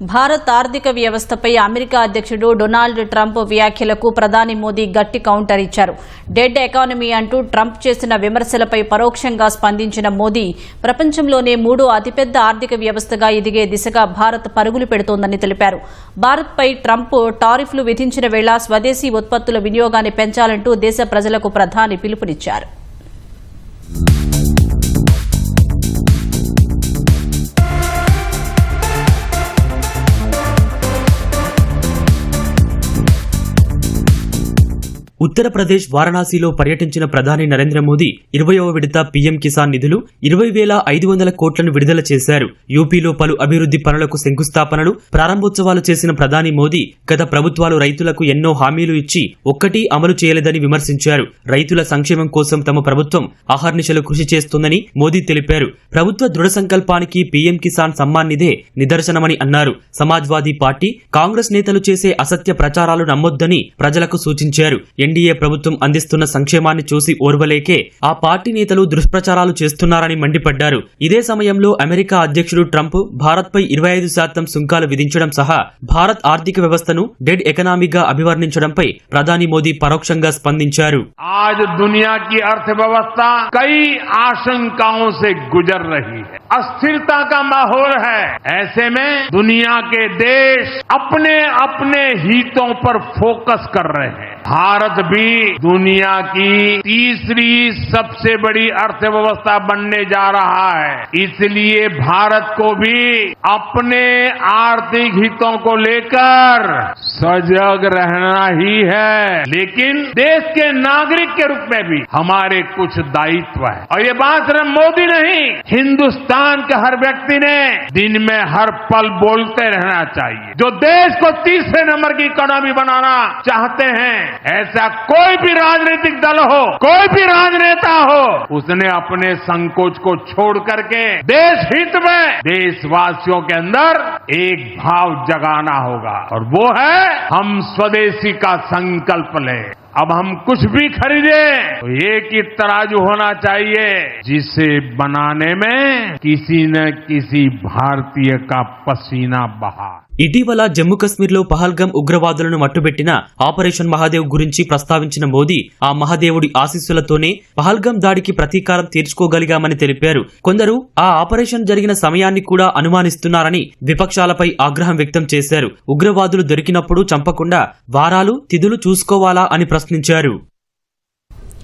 భారత్ ఆర్థిక వ్యవస్థపై అమెరికా అధ్యక్షుడు డొనాల్డ్ ట్రంప్ వ్యాఖ్యలకు ప్రధాని మోదీ గట్టి కౌంటర్ ఇచ్చారు. డెడ్ ఎకానమీ అంటూ ట్రంప్ చేసిన విమర్శలపై పరోక్షంగా స్పందించిన మోదీ ప్రపంచంలోనే మూడో అతిపెద్ద ఆర్థిక వ్యవస్థగా ఎదిగే దిశగా భారత్ పరుగులు పెడుతోందని తెలిపారు. భారత్పై ట్రంప్ టారిఫ్లు విధించిన వేళ స్వదేశీ ఉత్పత్తుల వినియోగాన్ని పెంచాలంటూ దేశ ప్రజలకు ప్రధాని పిలుపునిచ్చారు. ఉత్తరప్రదేశ్ వారణాసిలో పర్యటించిన ప్రధాని నరేంద్ర మోదీ ఇరవయవ విడత పీఎం కిసాన్ నిధులు ఇరవై వేల ఐదు వందల కోట్లను విడుదల చేశారు. యూపీలో పలు అభివృద్ధి పనులకు శంకుస్థాపనలు ప్రారంభోత్సవాలు చేసిన ప్రధాని మోదీ గత ప్రభుత్వాలు రైతులకు ఎన్నో హామీలు ఇచ్చి ఒక్కటీ అమలు చేయలేదని విమర్శించారు. రైతుల సంక్షేమం కోసం తమ ప్రభుత్వం అహర్నిశలు కృషి చేస్తోందని మోదీ తెలిపారు. ప్రభుత్వ దృఢ సంకల్పానికి పీఎం కిసాన్ సమ్మాన్ నిధే నిదర్శనమని అన్నారు. సమాజ్వాదీ పార్టీ కాంగ్రెస్ నేతలు చేసే అసత్య ప్రచారాలు నమ్మొద్దని ప్రజలకు సూచించారు. ఎన్డీఏ ప్రభుత్వం అందిస్తున్న సంక్షేమాన్ని చూసి ఓర్వలేకే ఆ పార్టీ నేతలు దుష్ప్రచారాలు చేస్తున్నారని మండిపడ్డారు ఇదే సమయంలో అమెరికా అధ్యక్షుడు ట్రంప్ భారత్పై ఇరవై ఐదు శాతం సుంకాలు విధించడం సహా భారత్ ఆర్థిక వ్యవస్థను డెడ్ ఎకనామీగా అభివర్ణించడంపై ప్రధాని మోదీ పరోక్షంగా స్పందించారు आज दुनिया की अर्थव्यवस्था कई आशंकाओं से गुजर रही है अस्थिरता का माहौल है। ऐसे में दुनिया के देश अपने अपने हितों पर फोकस कर रहे हैं। भारत भी दुनिया की तीसरी सबसे बड़ी अर्थव्यवस्था बनने जा रहा है। इसलिए भारत को भी अपने आर्थिक हितों को लेकर सजग रहना ही है। लेकिन देश के नागरिक के रूप में भी हमारे कुछ दायित्व है। और ये बात सिर्फ़ मोदी नहीं, हिंदुस्तान के हर व्यक्ति ने दिन में हर पल बोलते रहना चाहिए। जो देश को तीसरे नंबर की इकोनॉमी बनाना चाहते हैं, ऐसा कोई भी राजनीतिक दल हो, कोई भी राजनेता हो, उसने अपने संकोच को छोड़ करके देश हित में देशवासियों के अंदर एक भाव जगाना होगा। और वो है, हम स्वदेशी का संकल्प लें। अब हम कुछ भी खरीदे तो एक ही तराजू होना चाहिए जिसे बनाने में किसी न किसी भारतीय का पसीना बहा ఇటీవల జమ్మూ కశ్మీర్లో పహల్గం ఉగ్రవాదులను మట్టుబెట్టిన ఆపరేషన్ మహాదేవ్ గురించి ప్రస్తావించిన మోదీ ఆ మహాదేవుడి ఆశీస్సులతోనే పహల్గం దాడికి ప్రతీకారం తీర్చుకోగలిగామని తెలిపారు కొందరు ఆ ఆపరేషన్ జరిగిన సమయాన్ని కూడా అనుమానిస్తున్నారని విపక్షాలపై ఆగ్రహం వ్యక్తం చేశారు ఉగ్రవాదులు దొరికినప్పుడు చంపకుండా వారాలు తిథులు చూసుకోవాలా అని ప్రశ్నించారు